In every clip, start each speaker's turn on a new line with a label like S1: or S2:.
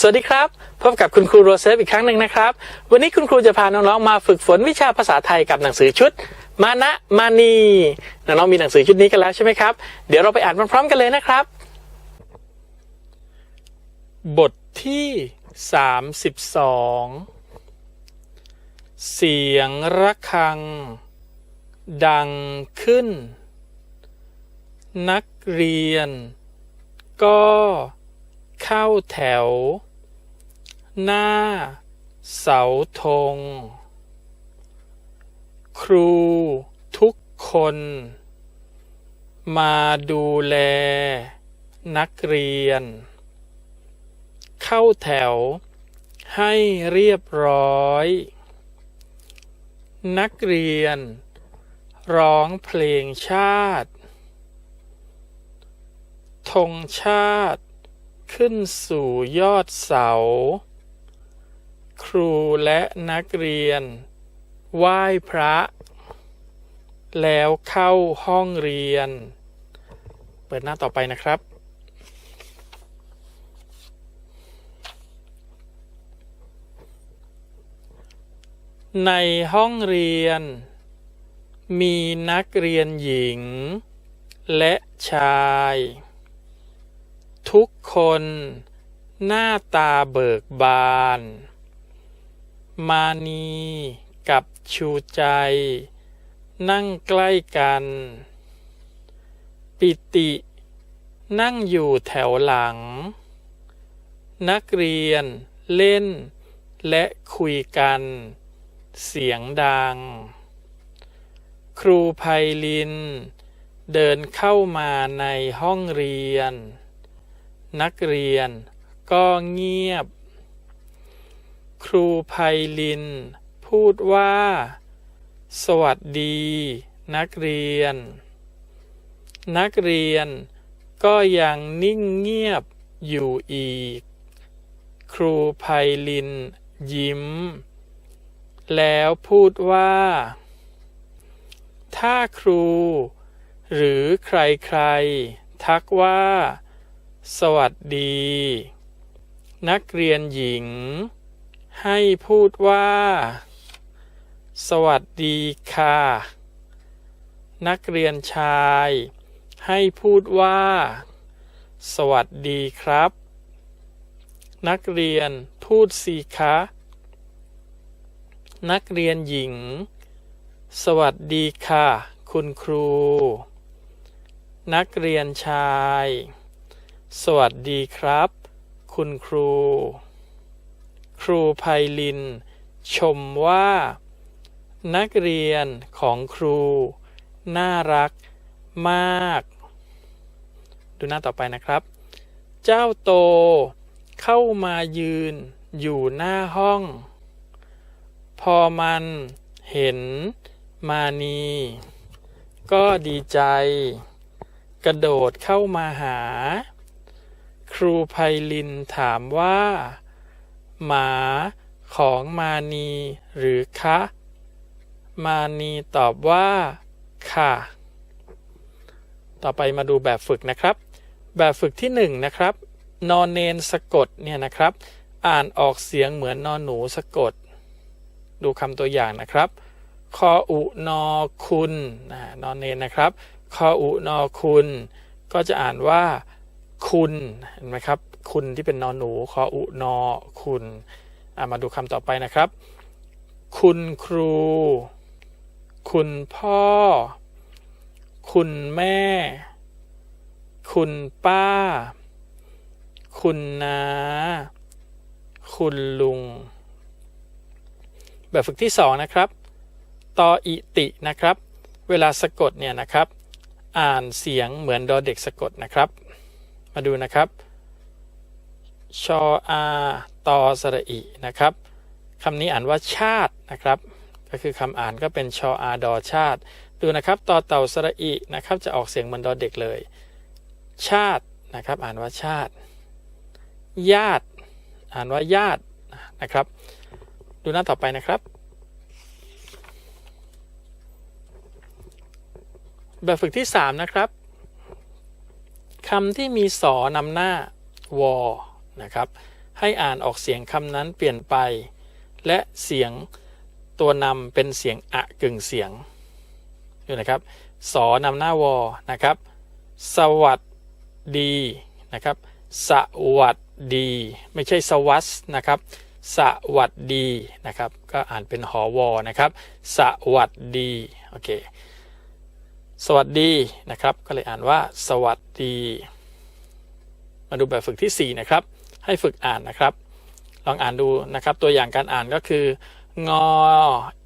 S1: สวัสดีครับ พบกับคุณครูโรเซฟอีกครั้งหนึ่งนะครับ วันนี้คุณครูจะพาน้องๆมาฝึกฝนวิชาภาษาไทยกับหนังสือชุด มานะมานีน้องๆมีหนังสือชุดนี้กันแล้วใช่ไหมครับ เดี๋ยวเราไปอ่านพร้อมๆกันเลยนะครับ บทที่ 32 เสียงระฆัง ดังขึ้น นักเรียน ก็เข้าแถว หน้า เสาธง ครูทุกคน มาดูแล นักเรียน เข้าแถวให้เรียบร้อย นักเรียน ร้องเพลงชาติธงชาติขึ้นสู่ยอดเสา รูและนักเรียน ไหว้พระ แล้วเข้าห้องเรียน เปิดหน้าต่อไปนะครับในห้องเรียน มีนักเรียนหญิง และชาย ทุกคนหน้าตาเบิกบาน มานีกับชูใจ นั่งใกล้กัน ปิติ นั่งอยู่แถวหลัง นักเรียนเล่น และคุยกัน เสียงดัง ครูไพลิน เดินเข้ามาในห้องเรียน นักเรียนก็เงียบ ครูไพลิน พูดว่า สวัสดี นักเรียน นักเรียนก็ยังนิ่งเงียบอยู่อีก ครูไพลิน ยิ้ม แล้วพูดว่า ถ้าครู หรือใครๆ ทักว่า สวัสดี นักเรียนหญิง ให้พูดว่า สวัสดีค่ะ นักเรียนชาย ให้พูดว่า สวัสดีครับ นักเรียนพูดสิคะ นักเรียนหญิง สวัสดีค่ะ คุณครู นักเรียนชาย สวัสดีครับ คุณครู ครูไพลิน ชมว่า นักเรียนของครู น่ารักมาก ดูหน้าต่อไปนะครับ เจ้าโต เข้ามายืนอยู่หน้าห้อง พอมันเห็นมานี ก็ดีใจ กระโดดเข้ามาหา ครูไพลินถามว่า หมาของมานีหรือคะ มานีตอบว่า ค่ะ ต่อไปมาดูแบบฝึกนะครับ แบบฝึกที่หนึ่งนะครับ นอนเนนสะกดเนี่ยนะครับ อ่านออกเสียงเหมือนนอนหนูสะกด ดูคำตัวอย่างนะครับคออุนอคุณนะนอนเนนนะครับคออุนอคุณ ก็จะอ่านว่า คุณเห็นไหมครับ คุณที่เป็นนอนหนูคออุนอคุณมาดูคำต่อไปนะครับ คุณครู คุณพ่อ คุณแม่ คุณป้า คุณนา คุณลุง แบบฝึกที่สองนะครับตออิตินะครับ เวลาสะกดเนี่ยนะครับ อ่านเสียงเหมือนดอเด็กสะกดนะครับ มาดูนะครับชออาตอสระอินะครับคำนี้อ่านว่าชาตินะครับ ก็คือคำอ่านก็เป็นชออาดอชาติ ดูนะครับตอเต่าสระอินะครับจะออกเสียงเหมือนดอเด็กเลย ชาตินะครับอ่านว่าชาติ ญาติ อ่านว่าญาตินะครับ ดูหน้าต่อไปนะครับแบบฝึกที่ 3 นะครับ คำที่มีสอนำหน้าวอนะครับ ให้อ่านออกเสียงคำนั้นเปลี่ยนไป และเสียงตัวนำเป็นเสียงอะกึ่งเสียงอยู่นะครับสอนำหน้าวอนะครับ สวัสดีนะครับ สวัสดี ไม่ใช่สวัสนะครับ สวัสดีนะครับ ก็อ่านเป็นหอวอนะครับ สวัสดี โอเค สวัสดีนะครับ ก็เลยอ่านว่า สวัสดี มาดูแบบฝึกที่ 4 นะครับ ให้ฝึกอ่านนะครับ ลองอ่านดูนะครับ ตัวอย่างการอ่านก็คือ งอ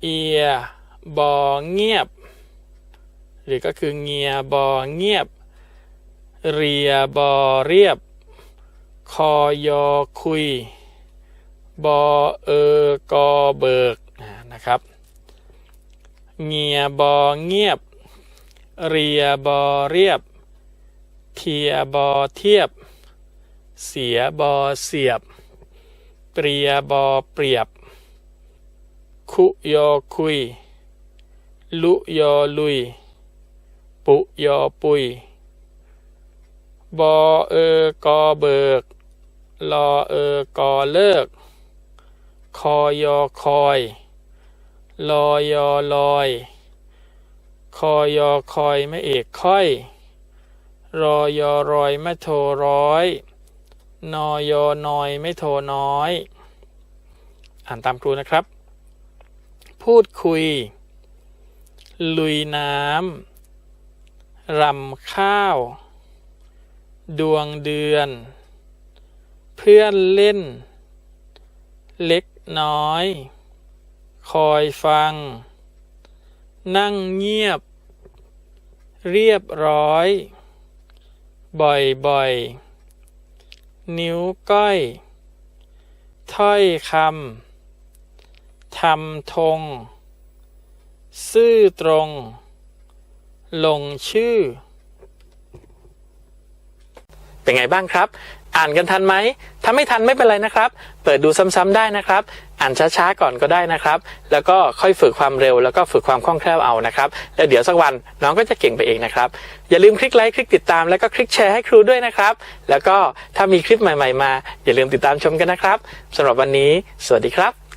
S1: เอีย บอเงียบ หรือก็คือเงียบอเงียบ เรียบอเรียบ คอยอคุย บอเออกอเบิกนะครับ เงียบอเงียบ เรียบอเรียบ เทียบอเทียบ เสียบอเสียบ เปรียบอเปรียบ คุยอคุย ลุยอลุย ปุยอปุย บอเออกอเบิก ลอเออกอเลิก คอยอคอย ลอยอลอย คอยอคอยไม่เอกค่อย รอยอรอยไม่โทร้อย นอยอนอยไม่โทน้อย อ่านตามครูนะครับ พูดคุย ลุยน้ำรำข้าว ดวงเดือน เพื่อนเล่น เล็กน้อย คอยฟัง นั่งเงียบ เรียบร้อย บ่อยๆ นิ้วก้อย ถ้อยคำทำธงซื่อตรง ลงชื่อ เป็นไงบ้างครับ อ่านกันทันไหมถ้าไม่ทันไม่เป็นไรนะครับ เปิดดูซ้ำๆได้นะครับ อ่านช้าๆก่อนก็ได้นะครับ แล้วก็ค่อยฝึกความเร็ว แล้วก็ฝึกความคล่องแคล่วเอานะครับ แล้วเดี๋ยวสักวันน้องก็จะเก่งไปเองนะครับ อย่าลืมคลิกไลค์คลิกติดตามแล้วก็คลิกแชร์ให้ครูด้วยนะครับ แล้วก็ถ้ามีคลิปใหม่ ๆ มา อย่าลืมติดตามชมกันนะครับสำหรับวันนี้ สวัสดีครับ